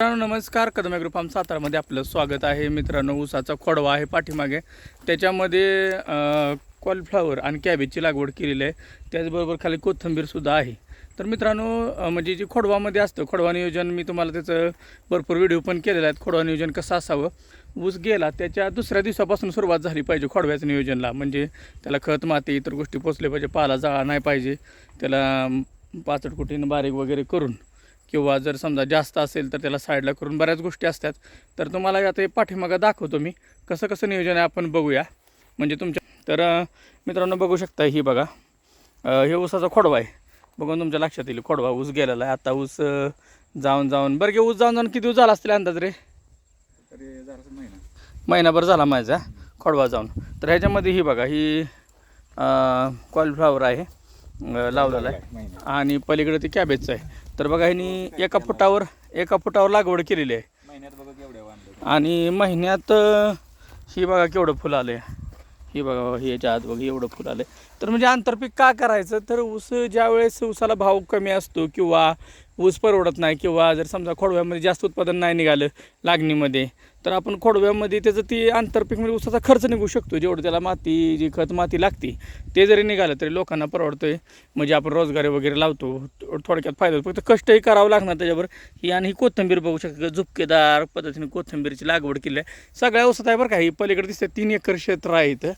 मित्रांनो नमस्कार. Kadam agro form सातारामध्ये आपलं स्वागत आहे. मित्रांनो ऊसाचा खोडवा आहे पाठीमागे. त्याच्यामध्ये कॉलफ्लावर आणि कॅबेजची लागवड केलेली आहे. त्याचबरोबर खाली कोथिंबीरसुद्धा आहे. तर मित्रांनो म्हणजे जे खोडवामध्ये असतं खोडवा नियोजन मी तुम्हाला त्याचं भरपूर व्हिडिओ पण केलेला आहेत खोडवा नियोजन कसं असावं? ऊस गेला त्याच्या दुसऱ्या दिवसापासून सुरुवात झाली पाहिजे खोडव्याच्या नियोजनला. म्हणजे त्याला खत माती इतर गोष्टी पोचले पाहिजे पाला जाळा नाही पाहिजे. त्याला पाचट कुटीनं बारीक वगैरे करून किंवा जर समजा जास्त असेल तर त्याला साईडला करून बऱ्याच गोष्टी असतात. तर तुम्हाला आता हे पाठीमागं दाखवतो मी. कसं कसं नियोजन आहे आपण बघूया. म्हणजे तुमच्या तर मित्रांनो बघू शकता ही बघा. हे ऊसाचा खोडवा आहे. बघून तुमच्या लक्षात येईल खोडवा ऊस गेलेला आहे. आता ऊस जाऊन जाऊन बरं गे ऊस जाऊन जाऊन किती दिवस झाला असतील अंदाज रे? महिना. महिनाभर झाला माझा खोडवा जाऊन. तर ह्याच्यामध्ये ही बघा ही कॉलीफ्लावर आहे. लावलेला आहे. आणि पलीकडे ते कॅबेजचं आहे. तर बघा ह्यांनी एका फुटावर एका फुटावर लागवड केलेली आहे. महिन्यात बघा केवढ्या वांदे. आणि महिन्यात ही बघा केवढं फुल आलं. आहे ही बघा ही याच्या आत बघा एवढं फुल आलं. तर म्हणजे आंतरपीक का करायचं? तर ऊस ज्या वेळेस ऊसाला भाव कमी असतो किंवा ऊस परवडत नाही किंवा जर समजा खोडव्यामध्ये जास्त उत्पादन नाही निघालं लागणीमध्ये तर आपण खोडव्यामध्ये त्याचं ती आंतरपीक म्हणजे ऊसाचा खर्च निघू शकतो. जेवढं त्याला माती जी खत माती लागते ते जरी निघालं तरी लोकांना परवडतंय. म्हणजे आपण रोजगारी वगैरे लावतो थोडक्यात फायदा होतो. फक्त कष्टही करावं लागणार त्याच्यावर. ही आणि ही कोथिंबीर बघू शकता झुपकेदार पद्धतीने कोथंबीरची लागवड केली आहे. सगळ्या ऊसात आहे बरं का ही पलीकडे दिसते तीन एकर क्षेत्र आहे इथं.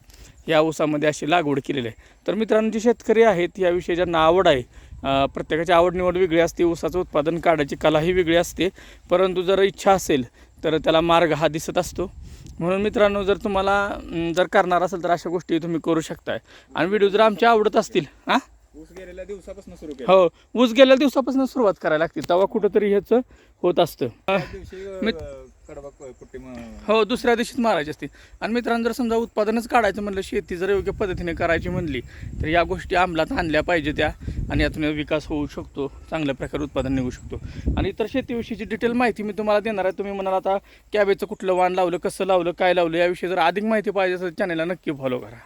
या ऊसामध्ये अशी लागवड केलेली आहे. तर मित्रांनो जे शेतकरी आहेत याविषयी ज्यांना आवड आहे प्रत्येकाची आवड निवड वेगळी असते ऊसाचं उत्पादन काढायची कलाही वेगळी असते. परंतु जर इच्छा असेल तर त्याला मार्ग हा दिसत असतो. म्हणून मित्रांनो जर तुम्हाला जर करणार असेल तर अशा गोष्टी तुम्ही करू शकताय. आणि व्हिडिओ जर आमच्या आवडत असतील हां? ऊस गेलेल्या दिवसापासून सुरू हो ऊस गेल्या दिवसापासून सुरुवात करायला लागते. तेव्हा कुठंतरी ह्याचं होत असतं. हो दुसऱ्या दिवशीच मारायची असते. आणि मित्रांनो जर समजा उत्पादनच काढायचं म्हणलं शेती जर योग्य पद्धतीने करायची म्हणली तर या गोष्टी अंमलात आणल्या पाहिजे त्या. आणि यातून विकास होऊ शकतो चांगल्या प्रकारे उत्पादन निघू शकतो. आणि इतर शेतीविषयीची डिटेल माहिती मी तुम्हाला देणार आहे. तुम्ही म्हणाल आता कॅबेजचं कुठलं वाण लावलं कसं लावलं काय लावलं याविषयी जर अधिक माहिती पाहिजे असेल चॅनलला नक्की फॉलो करा.